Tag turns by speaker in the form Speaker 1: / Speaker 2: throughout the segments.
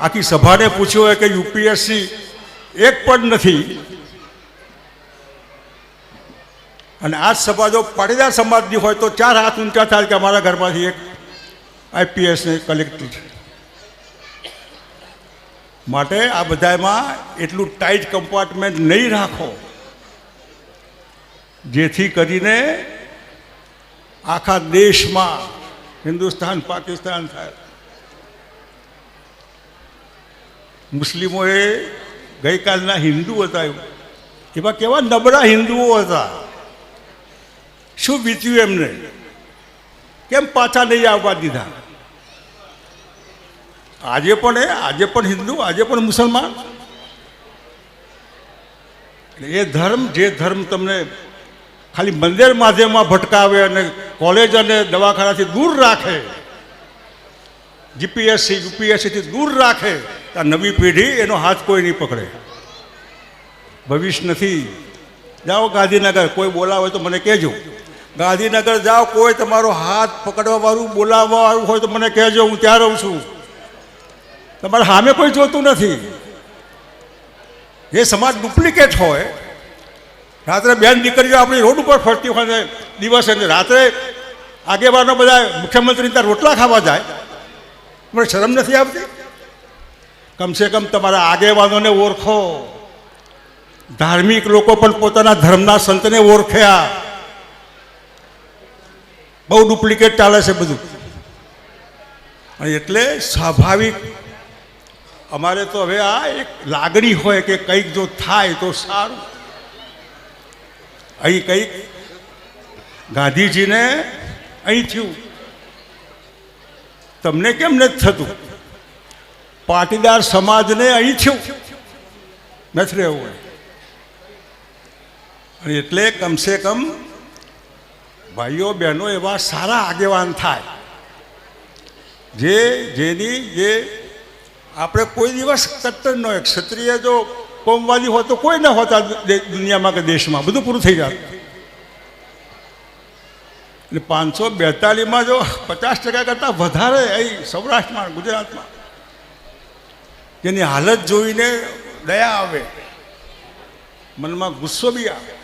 Speaker 1: આખી સભાને પૂછ્યું હોય કે યુપીએસસી એક પણ નથી. અને આ સભા જો પાટીદાર સમાજની હોય તો ચાર હાથ ઊંચા થાય કે અમારા ઘરમાંથી એક આઈપીએસને કલેક્ટર છે. માટે આ બધામાં એટલું ટાઈટ કમ્પાર્ટમેન્ટ નહીં રાખો, જેથી કરીને આખા દેશમાં હિન્દુસ્તાન, પાકિસ્તાન થાય. મુસ્લિમોએ ગઈકાલના હિન્દુ હતા એવા. કેવા નબળા હિન્દુઓ હતા. શું વીત્યું એમને? કેમ પાછા નહીં આવવા દીધા? આજે પણ એ, આજે પણ હિન્દુ, આજે પણ મુસલમાન? એ ધર્મ, જે ધર્મ તમને ખાલી મંદિર માધ્યમમાં ભટકાવે અને કોલેજ અને દવાખાનાથી દૂર રાખે જીપીએસસી, યુપીએસસીથી દૂર રાખે, તો આ નવી પેઢી એનો હાથ કોઈ નહીં પકડે. ભવિષ્ય નથી. જાઓ ગાંધીનગર, કોઈ બોલાવે તો મને કહેજો. ગાંધીનગર જાઓ, કોઈ તમારો હાથ પકડવાવાળું, બોલાવવાવાળું હોય તો મને કહેજો, હું ત્યાં રહું છું. તમારે સામે કોઈ જોતું નથી. એ સમાજ ડુપ્લિકેટ હોય, રાત્રે બેન દીકરીઓ આપણી રોડ ઉપર ફરતી હોય ને દિવસે રાત્રે આગેવાનો બધા મુખ્યમંત્રી ત્યાં રોટલા ખાવા જાય મને શરમ નથી આવતી? કમસે કમ તમારા આગેવાનોને ઓળખો. ધાર્મિક લોકો પણ પોતાના ધર્મના સંતને ઓળખ્યા. બહુ ડુપ્લિકેટ ચાલે છે બધું. અને એટલે સ્વાભાવિક અમારે તો હવે આ એક લાગણી હોય કે કંઈક જો થાય તો સારું. અહીં કંઈક ગાંધીજીને અહીં થયું. તમને કેમ નથી થતું? પાટીદાર સમાજને અહીં થયું. નથી રહેવું અને એટલે કમસે કમ ભાઈઓ બહેનો એવા સારા આગેવાન થાય. જે, જેની, જે આપણે કોઈ દિવસ કટ્ટર ન હોય. ક્ષત્રિય જો કોમવાદી હોય તો કોઈ ન હોતા દુનિયામાં કે દેશમાં. બધું પૂરું થઈ જાય એટલે પાંચસો બેતાલીસમાં જો પચાસ ટકા કરતાં વધારે અહીં સૌરાષ્ટ્રમાં, ગુજરાતમાં. જેની હાલત જોઈને દયા આવે. મનમાં ગુસ્સો બી આવે.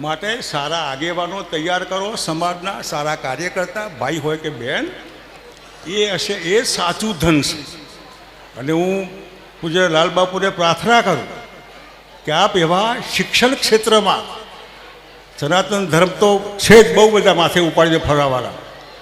Speaker 1: માટે સારા આગેવાનો તૈયાર કરો, સમાજના સારા કાર્યકર્તા, ભાઈ હોય કે બહેન એ હશે એ સાચું ધન છે. અને હું પૂજ્ય લાલબાપુને પ્રાર્થના કરું કે આપ એવા શિક્ષણ ક્ષેત્રમાં સનાતન ધર્મ તો છે જ બહુ બધા માથે ઉપાડીને ફરવાવાળા.